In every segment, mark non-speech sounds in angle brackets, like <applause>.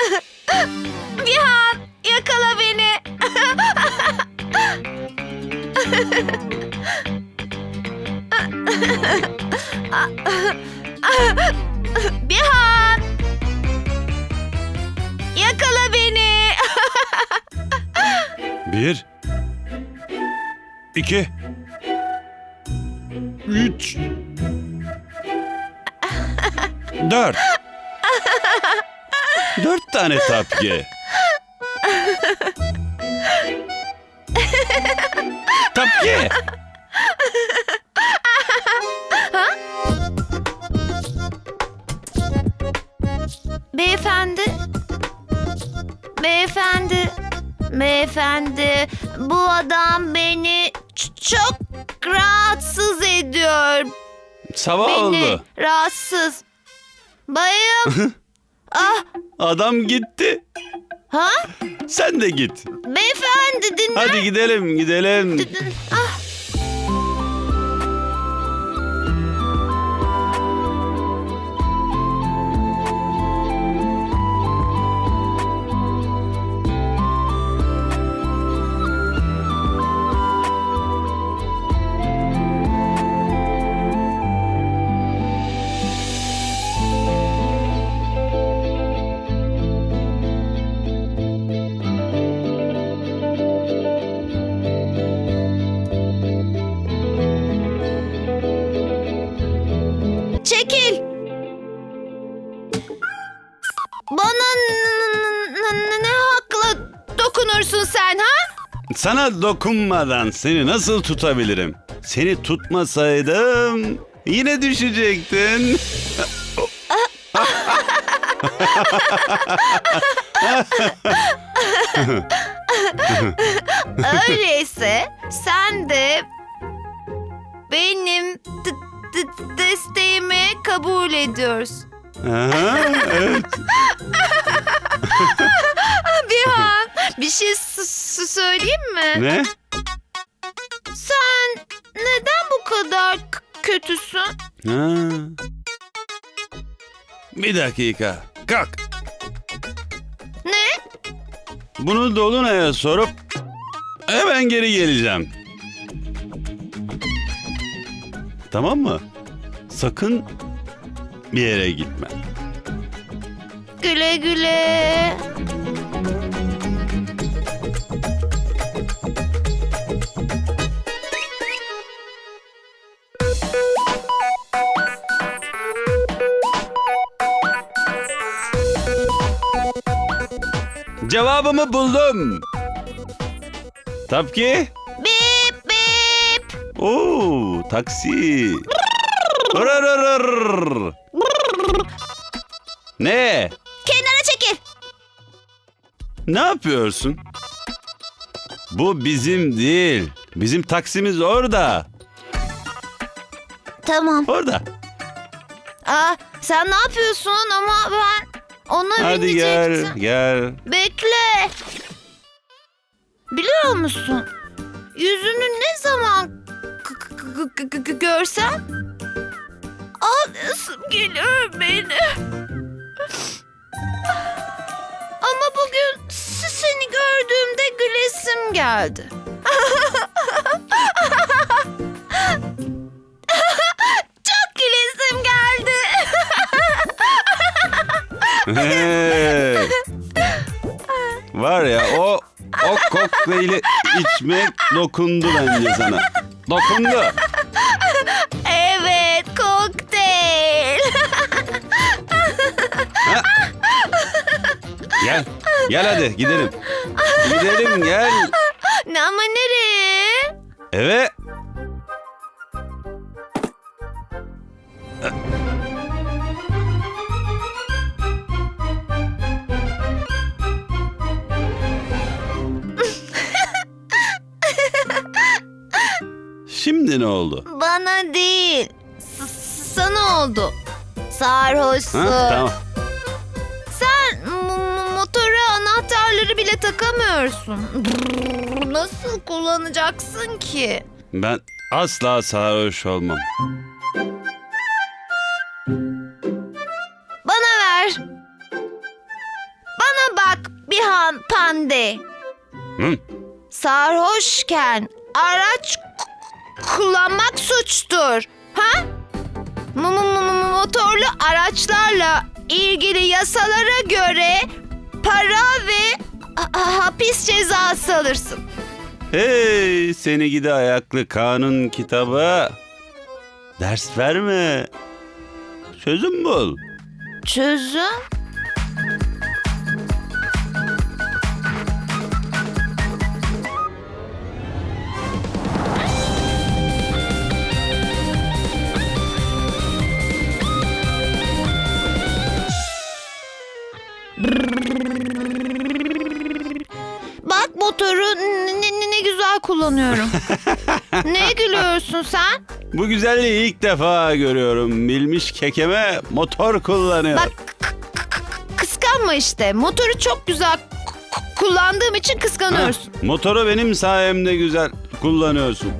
<laughs> Vihan yakala beni. <laughs> Vihan. Yakala beni. <laughs> Bir. iki, Üç. Dört. Dört tane tapki. tapki. Beyefendi. Beyefendi. Beyefendi. Bu adam beni çok rahatsız ediyor. Sabah Beni oldu. rahatsız. Bayım. Ah, Adam gitti. ha? Sen de git. Beyefendi dinle. Hadi gidelim gidelim. Ah. Sana dokunmadan seni nasıl tutabilirim? Seni tutmasaydım yine düşecektin. Öyleyse sen de benim desteğimi kabul ediyorsun. Aha, evet. Bihan <laughs> bir şey söyleyeyim mi? Ne? Sen neden bu kadar kötüsün? Ha. Bir dakika. Kalk. Ne? Bunu Dolunay'a sorup hemen geri geleceğim. Tamam mı? Sakın bir yere gitme. Güle güle. Cevabımı buldum. Tapki. Bip bip. Oo, taksi. Ne? Kenara çekil. Ne yapıyorsun? Bu bizim değil. Bizim taksimiz orada. Tamam. Orada. Aa, sen ne yapıyorsun ama ben ona Hadi gel, binecektim. gel. Bekle. Biliyor musun? Yüzünü ne zaman görsem ağlayasım geliyor beni. Ama bugün seni gördüğümde gülesim geldi. <laughs> Hey. Var ya o o kokteyli içmek dokundu bence sana. Dokundu. Evet, kokteyl. Gel. Gel hadi gidelim. Gidelim gel. Ne ama nereye? Eve. Sana oldu. Sarhoşsun. Ha, tamam. Sen motora anahtarları bile takamıyorsun. Brrr, Nasıl kullanacaksın ki? Ben asla sarhoş olmam. Bana ver. Bana Bihan Pande. Hı? Sarhoşken araç kullanmak suçtur. Ha? Motorlu araçlarla ilgili yasalara göre para ve ha- ha- hapis cezası alırsın. Hey seni gidi ayaklı kanun kitabı. Ders verme. Çözüm bul. Çözüm? Motoru ne, ne- ne güzel kullanıyorum. <laughs> Neye gülüyorsun sen? Bu güzelliği ilk defa görüyorum. Bilmiş kekeme motor kullanıyor. Bak kıskanma işte. Motoru çok güzel kullandığım için kıskanıyorsun. motoru benim sayemde güzel kullanıyorsun.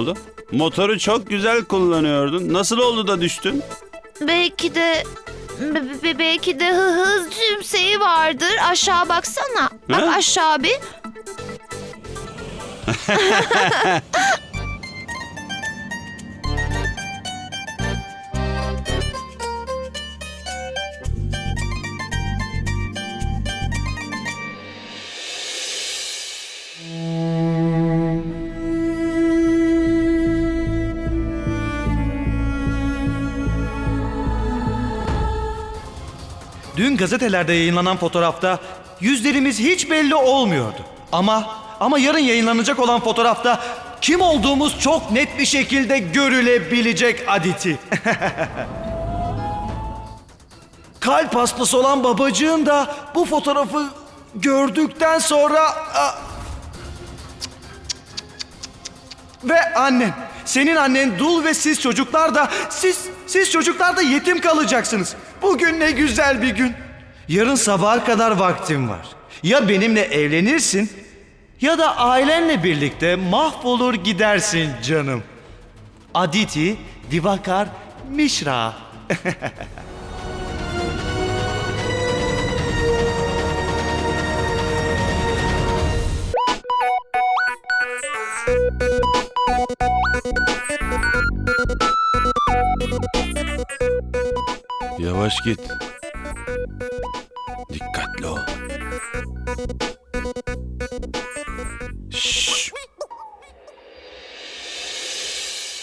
Oldu? Motoru çok güzel kullanıyordun. Nasıl oldu da düştün? Belki de be- be- belki de hı- hız tümseyi vardır. Aşağı baksana. Bak Ha? aşağı bir. <laughs> gazetelerde yayınlanan fotoğrafta yüzlerimiz hiç belli olmuyordu. Ama ama yarın yayınlanacak olan fotoğrafta kim olduğumuz çok net bir şekilde görülebilecek Aditi. <laughs> Kalp hastası olan babacığın da bu fotoğrafı gördükten sonra a- ve annen. Senin annen dul ve siz çocuklar da siz siz çocuklar da yetim kalacaksınız. Bugün ne güzel bir gün. Yarın sabaha kadar vaktim var. Ya benimle evlenirsin ya da ailenle birlikte mahvolur gidersin canım. Aditi Divakar Mishra. <laughs> Yavaş git.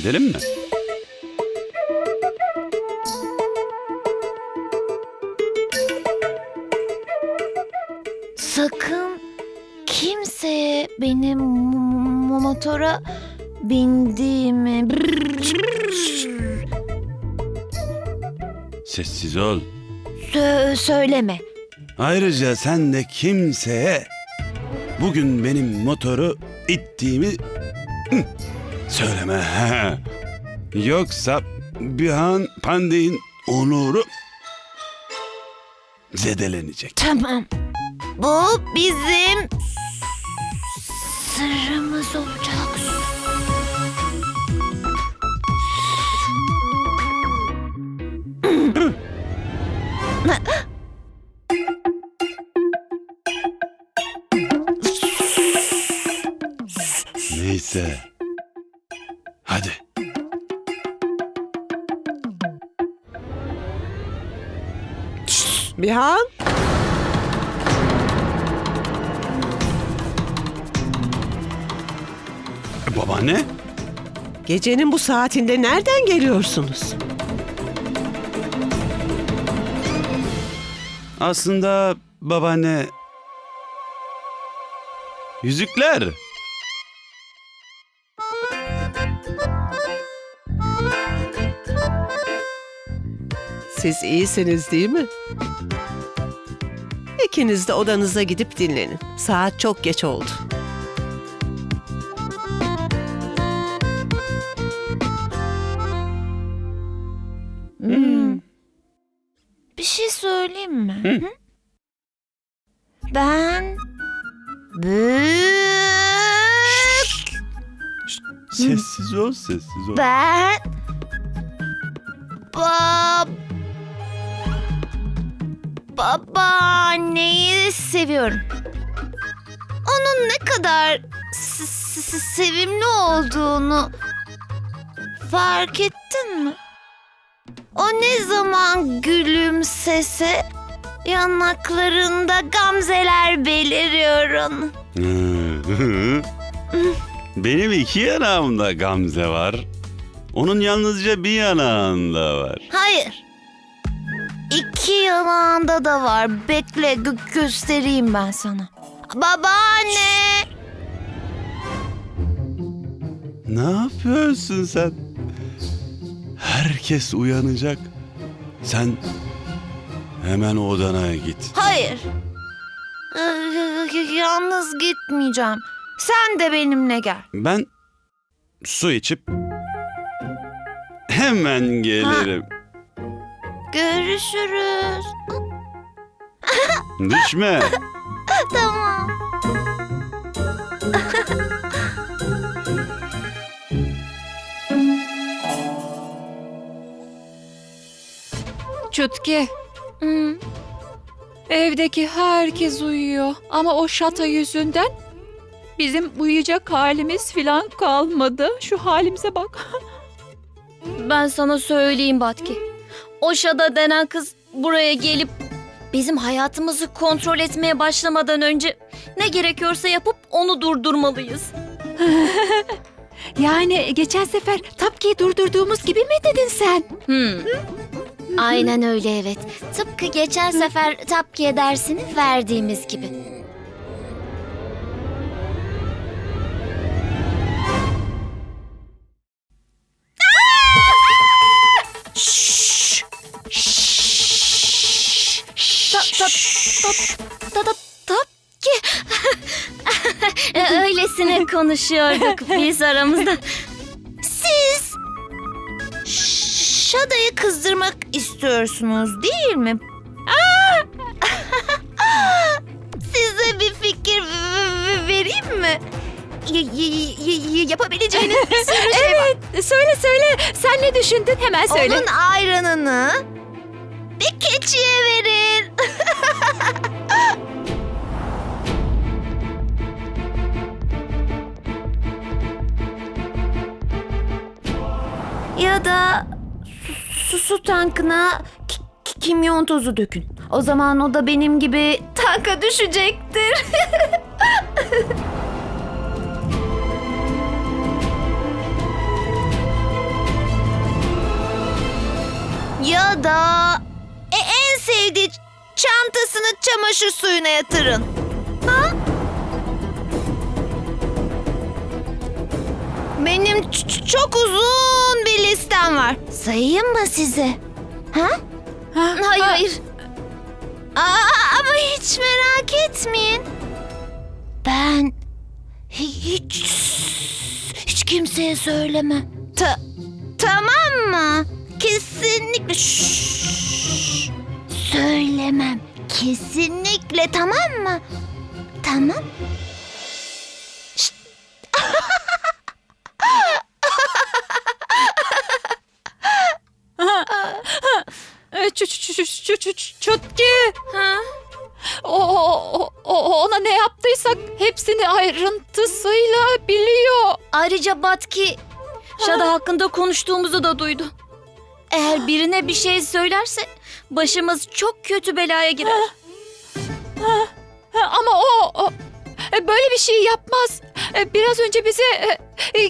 Gidelim mi? Sakın kimseye benim mo- motora bindiğimi Sessiz ol. sö- söyleme. Ayrıca sen de kimseye bugün benim motoru ittiğimi söyleme. <laughs> Yoksa Bihan Pandey'in onuru zedelenecek. Tamam. Bu bizim sırrımız olacak. Neyse. Hadi. Bihan, Babaanne? gecenin bu saatinde nereden geliyorsunuz? Aslında babaanne... Yüzükler. Siz iyisiniz değil mi? İkiniz de odanıza gidip dinlenin. Saat çok geç oldu. Bir şey söyleyeyim mi? Hı? Ben büyük Sessiz ol, sessiz ol. ben bab babaanneyi seviyorum. Onun ne kadar sevimli olduğunu fark ettin mi? O ne zaman gülümsese yanaklarında gamzeler beliriyorum. <laughs> Benim iki yanağımda Gamze var. Onun yalnızca bir yanağında var. Hayır. İki yanağında da var. Bekle gö- göstereyim ben sana. Babaanne. Ne yapıyorsun sen? Herkes uyanacak. Sen hemen odana git. Hayır. Ee, Yalnız gitmeyeceğim. Sen de benimle gel. Ben su içip hemen gelirim. Görüşürüz. Düşme. <laughs> Tamam. Çutki, Hı. evdeki herkes uyuyor ama o şata yüzünden bizim uyuyacak halimiz filan kalmadı. Şu halimize bak. <laughs> Ben sana söyleyeyim Batki. O Şada denen kız buraya gelip bizim hayatımızı kontrol etmeye başlamadan önce ne gerekiyorsa yapıp onu durdurmalıyız. <laughs> Yani geçen sefer Tapki'yi durdurduğumuz gibi mi dedin sen? Hmm. Aynen öyle evet. Tıpkı geçen sefer Tapkiye dersini verdiğimiz gibi. Ta, ta, ta, Tapki. Öylesine konuşuyorduk <laughs> biz aramızda. Siz Şada'yı kızdırmak istiyorsunuz değil mi? Aa! <laughs> Size bir fikir vereyim mi? Yapabileceğiniz bir sürü şey var. Söyle söyle. Sen ne düşündün? Hemen söyle. Onun ayranını bir keçiye verin. <laughs> ya da su, su tankına ki- ki- kimyon tozu dökün. O zaman o da benim gibi tanka düşecektir. <laughs> Ya da e, en sevdiği çantasını çamaşır suyuna yatırın. Benim çok uzun bir listem var. Sayayım mı size? Ha? Hayır hayır. Aa, ama hiç merak etmeyin. Ben hi- hiç hiç kimseye söylemem. Ta tamam mı? Kesinlikle Şşş. söylemem. Kesinlikle tamam mı? Tamam. Ayrıca Batki Şada hakkında konuştuğumuzu da duydu. Eğer birine bir şey söylerse başımız çok kötü belaya girer. Ama o, o, e, böyle bir şey yapmaz. E, Biraz önce bize e,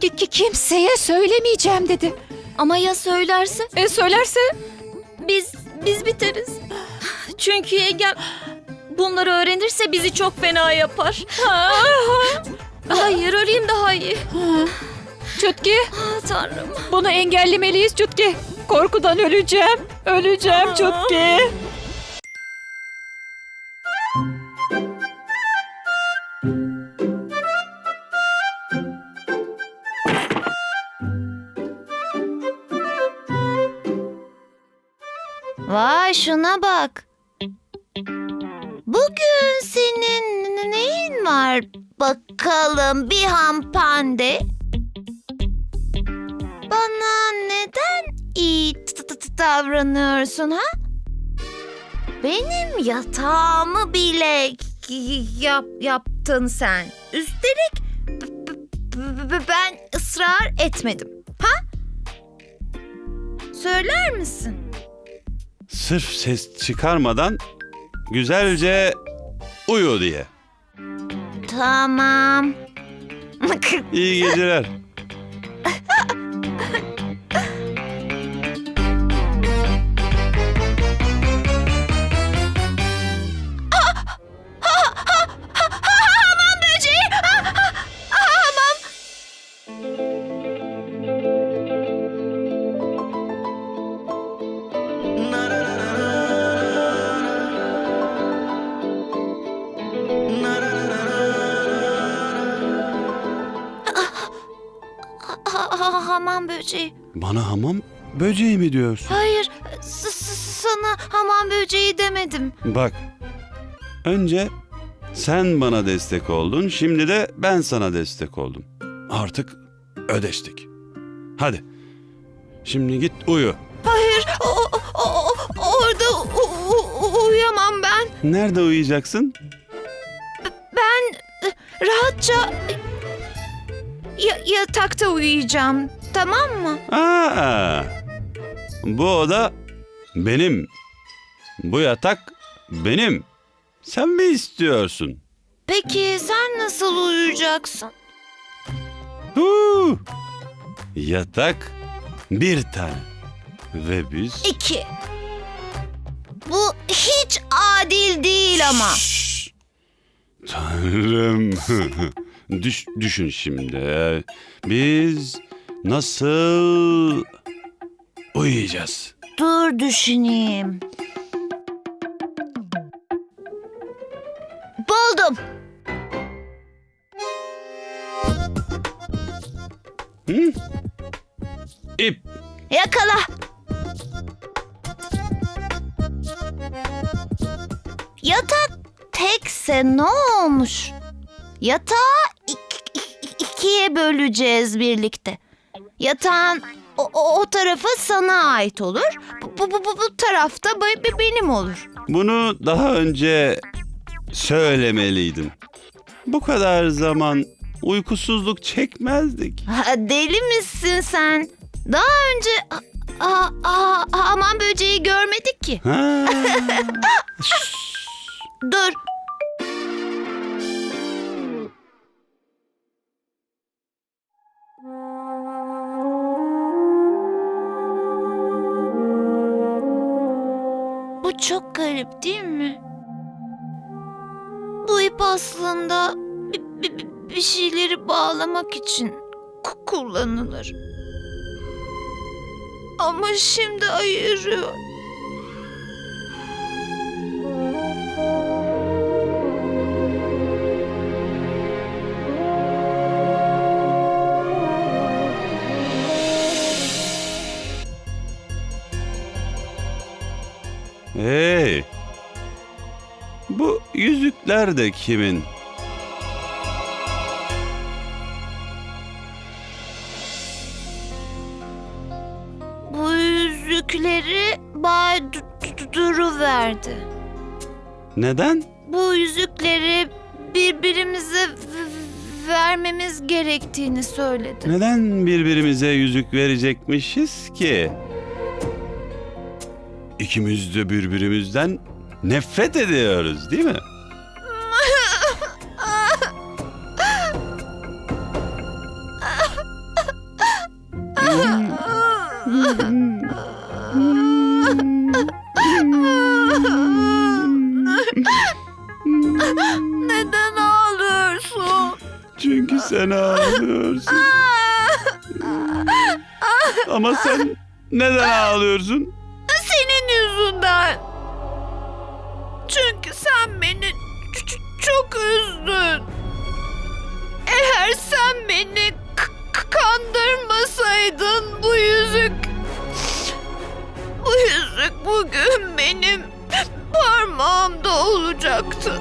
ki- ki- kimseye söylemeyeceğim dedi. Ama ya söylerse E, söylerse biz biz biteriz. Çünkü yengem bunları öğrenirse bizi çok fena yapar. Hayır öleyim daha iyi. Çutki. Ah, tanrım. Bunu engellemeliyiz Çutki. Korkudan öleceğim. Öleceğim Aa. Çutki. Vay şuna bak. Bugün senin neyin var bakalım bir hampande? Bana neden iyi davranıyorsun ha? Benim yatağımı bile yap, yaptın sen. Üstelik ben ısrar etmedim. Ha? Söyler misin? Sırf ses çıkarmadan güzelce uyu diye. Tamam. İyi geceler. <laughs> Ha- ha- Hamam böceği. Bana hamam böceği mi diyorsun? Hayır, s- s- sana hamam böceği demedim. Bak. Önce sen bana destek oldun. Şimdi de ben sana destek oldum. Artık ödeştik. Hadi. Şimdi git uyu. Hayır, o, o- o- orada u- u- uyuyamam ben. Nerede uyuyacaksın? Ben e, rahatça ya- yatakta uyuyacağım. Tamam mı? Aa, bu oda benim. Bu yatak benim. Sen mi istiyorsun? Peki sen nasıl uyuyacaksın? Huu. Yatak bir tane. Ve biz... İki. Bu hiç adil değil ama. Tanrım. <laughs> Düş, düşün şimdi. Biz nasıl uyuyacağız? Dur düşüneyim. Buldum. İp. Yakala. Yatak tekse ne olmuş? İk- ikiye böleceğiz birlikte. Yatağın o, o, o tarafı sana ait olur. Bu, bu, bu, bu tarafta be- be- benim olur. Bunu daha önce söylemeliydin. Bu kadar zaman uykusuzluk çekmezdik. Ha, deli misin sen? Daha önce a, a, a- hamam böceği görmedik ki. Ha. <laughs> Dur. Çok garip değil mi? Bu ip aslında bi- bi- bi- bir şeyleri bağlamak için ku- kullanılır. Ama şimdi ayırıyor. Yüzükler de kimin? Bu yüzükleri Bay Du- Du- Duru verdi. Neden? Bu yüzükleri birbirimize vermemiz gerektiğini söyledi. Neden birbirimize yüzük verecekmişiz ki? İkimiz de birbirimizden nefret ediyoruz değil mi? sen ağlıyorsun. Ama sen neden ağlıyorsun? Senin yüzünden. Çünkü sen beni çok üzdün. Eğer sen beni kandırmasaydın bu yüzük... Bu yüzük bugün benim parmağımda olacaktı.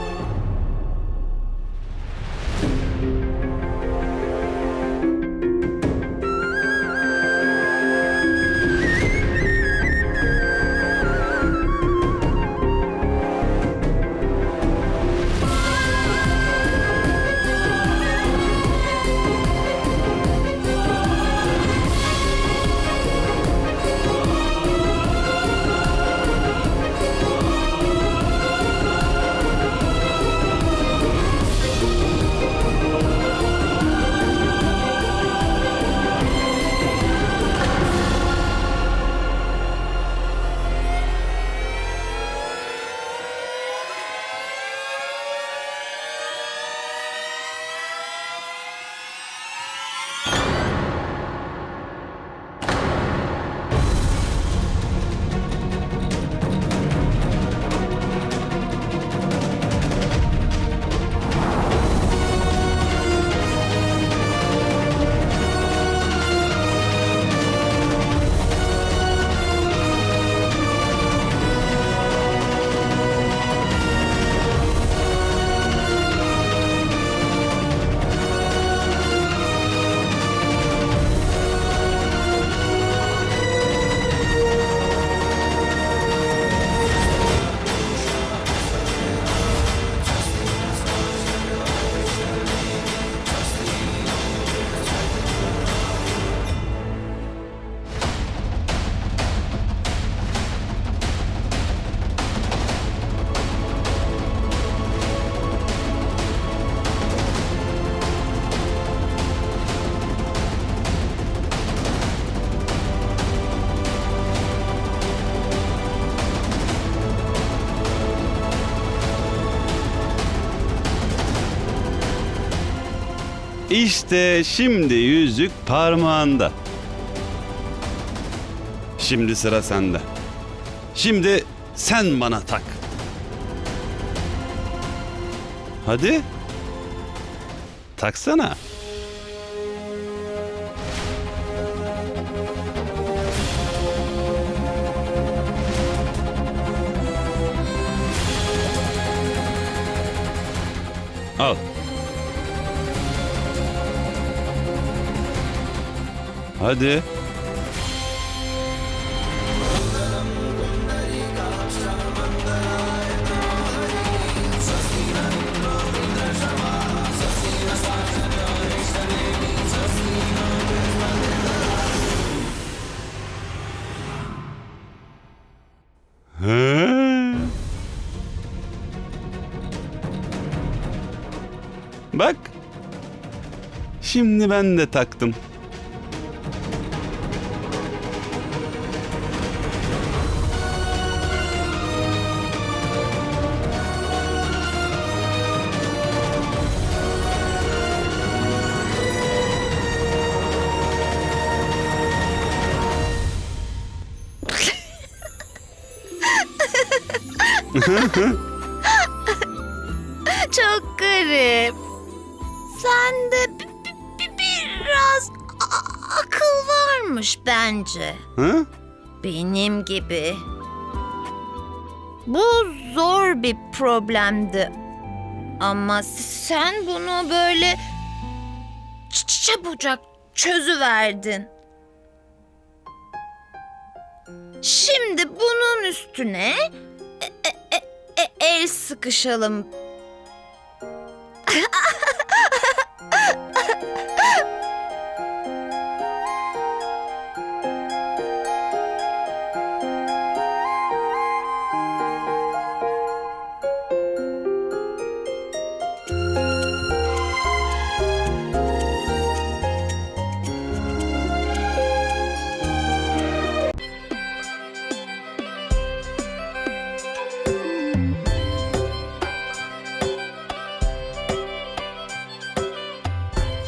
İşte şimdi yüzük parmağında. Şimdi sıra sende. Şimdi sen bana tak. Hadi. Taksana. Al. Hadi. Bak. Şimdi ben de taktım. <laughs> Çok garip. Sende bi- bi- bi- biraz a- akıl varmış bence. Hı? Benim gibi. Bu zor bir problemdi. Ama sen bunu böyle ç- çabucak çözüverdin. Şimdi bunun üstüne e- e- el sıkışalım.